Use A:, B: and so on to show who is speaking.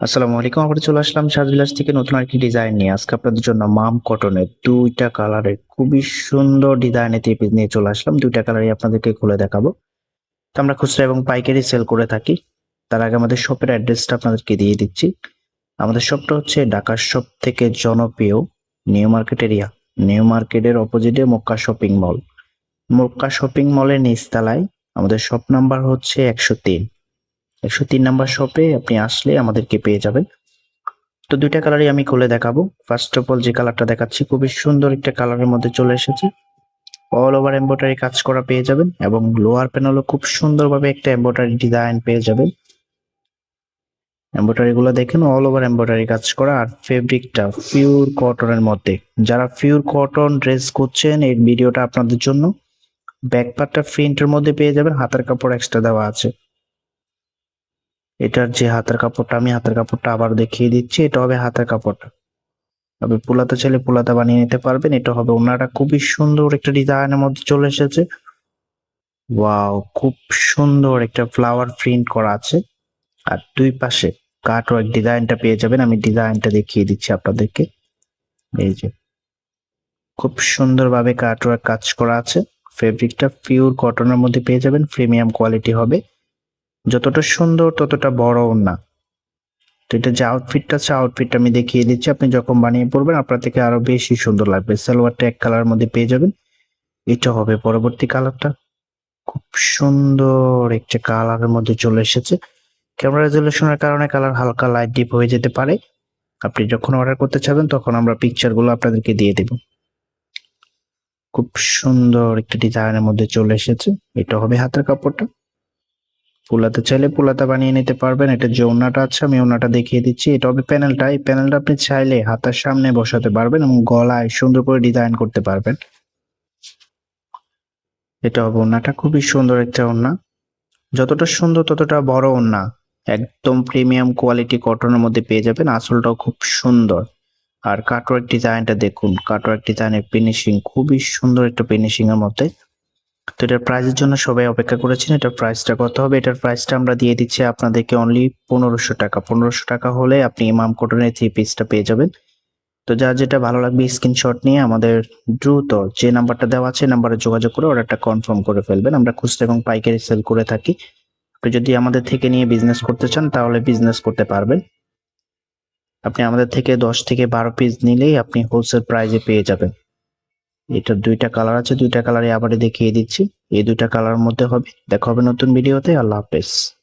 A: আসসালামু আলাইকুম আবার চলে আসলাম সাজবিলাস থেকে নতুন আরেকটি ডিজাইন নিয়ে। আজকে আপনাদের জন্য মাম কটনের দুইটা কালারের খুবই সুন্দর ডিজাইনের থ্রি নিয়ে চলে আসলাম। দুইটা কালারই আপনাদেরকে খুলে দেখাবো। তো আমরা খুচরা এবং পাইকারি সেল করে থাকি। তার আগে আমাদের শপের অ্যাড্রেসটা আপনাদেরকে দিয়ে দিচ্ছি। আমাদের শপটা হচ্ছে ঢাকার শপ থেকে জনপ্রিয় নিউ মার্কেট এরিয়া। নিউ মার্কেটের অপোজিটে Makka shopping mall Makka shopping মলের নিচতলায় আমাদের শপ নাম্বার হচ্ছে একশো তিন। একশো তিন নাম্বার শপে আপনি আসলে আমাদেরকে পেয়ে যাবেন। তো দুইটা কালারই আমি খুলে দেখাবো। ফার্স্ট অফ অল যে কালারটা দেখাচ্ছি, খুবই সুন্দর একটা কালারের মধ্যে চলে এসেছে। অল ওভার এম্ব্রয়ডারি কাজ করা পেয়ে যাবেন এবং লোয়ার প্যানেলও খুব সুন্দরভাবে একটা এম্ব্রয়ডারি ডিজাইন পেয়ে যাবেন। এম্ব্রয়ডারি গুলো দেখেন অল ওভার এম্ব্রয়ডারি কাজ করা আর ফেব্রিকটা পিওর কটনের মধ্যে। যারা পিওর কটন ড্রেস করছেন এই ভিডিওটা আপনাদের জন্য। ব্যাক পার্টটা প্রিন্টের মধ্যে পেয়ে যাবেন, হাতের কাপড় এক্সট্রা দেওয়া আছে। এটার যে হাতের কাপড়টা, আমি হাতের কাপড়টা আবার দেখিয়ে দিচ্ছি, এটা হবে হাতের কাপড়টা আপনি পুলাতে চাইলে পুলাতে বানিয়ে নিতে পারবেন, এটা হবে ওনাটা খুবই সুন্দর একটা ডিজাইনের মধ্যে চলে এসেছে। ওয়াও, খুব সুন্দর একটা ফ্লাওয়ার প্রিন্ট করা আছে। আর দুই পাশে কাট ওয়ার্ক ডিজাইনটা পেয়ে যাবেন, আমি ডিজাইনটা দেখিয়ে দিচ্ছি আপনাদেরকে। এই যে, খুব সুন্দরভাবে কাট ওয়ার্ক কাজ করা আছে। ফেব্রিকটা পিওর কটনের মধ্যে পেয়ে যাবেন, প্রিমিয়াম কোয়ালিটি হবে। যতটা সুন্দর, ততটা বড় না। তো এটা যে আউটফিটটা আছে আউটফিটটা আমি দেখিয়ে দিচ্ছি। আপনি যখন বানিয়ে পড়বেন আপনার থেকে আরও বেশি সুন্দর লাগবে। সালোয়ারটা এক কালারের মধ্যে পেয়ে যাবেন। এটা হবে পরবর্তী কালারটা খুব সুন্দর একটা কালারের মধ্যে চলে এসেছে। ক্যামেরা রেজলিউশনের কারণে কালার হালকা লাইট ডিপ হয়ে যেতে পারে। আপনি যখন অর্ডার করতে চাবেন, তখন আমরা পিকচারগুলো আপনাদেরকে দিয়ে দেব। খুব সুন্দর একটা ডিজাইনের মধ্যে চলে এসেছে। এটা হবে হাতের কাপড়টা। পুলাতে চাইলে পুলাতে বানিয়ে নিতে পারবেন। এটা যে ওনাটা আছে, আমি ওনাটা দেখিয়ে দিচ্ছি। এটা হবে প্যানেলটা। এই প্যানেলটা আপনি চাইলে হাতের সামনে বসাতে পারবেন এবং গলায় সুন্দর করে ডিজাইন করতে পারবেন। এটা হবে ওনাটা খুবই সুন্দর একটা ওনা যতটা সুন্দর, ততটা বড় ওনা একদম প্রিমিয়াম কোয়ালিটি কটনের মধ্যে পেয়ে যাবেন। আসলটাও খুব সুন্দর। আর কাটওয়ার্ক ডিজাইনটা দেখুন। কাটওয়ার্ক ডিজাইনের ফিনিশিং খুবই সুন্দর একটা ফিনিশিং এর মধ্যে। তো এটার প্রাইসের জন্য সবাই অপেক্ষা করেছেন, এটার প্রাইসটা কত হবে? এটার প্রাইসটা আমরা দিয়ে দিচ্ছি আপনাদেরকে অনলি পনেরোশো টাকা। পনেরোশো টাকা হলে আপনি ইমাম কটনের থ্রি পিসটা পেয়ে যাবেন। তো যা যেটা ভালো লাগবে স্ক্রিনশট নিয়ে আমাদের দ্রুত যে নাম্বারটা দেওয়া আছে নাম্বারে যোগাযোগ করে অর্ডারটা কনফার্ম করে ফেলবেন। আমরা খুচরা এবং পাইকারি সেল করে থাকি। আপনি যদি আমাদের থেকে নিয়ে বিজনেস করতে চান, তাহলে বিজনেস করতে পারবেন। আপনি আমাদের থেকে দশ থেকে বারো পিস নিলেই আপনি হোলসেল প্রাইজে পেয়ে যাবেন। এটার দুইটা কালার আছে, দুইটা কালারে আবার দেখিয়ে দিচ্ছি। এই দুইটা কালার মধ্যে হবে। দেখা হবে নতুন ভিডিওতে আল্লাহ হাফেজ।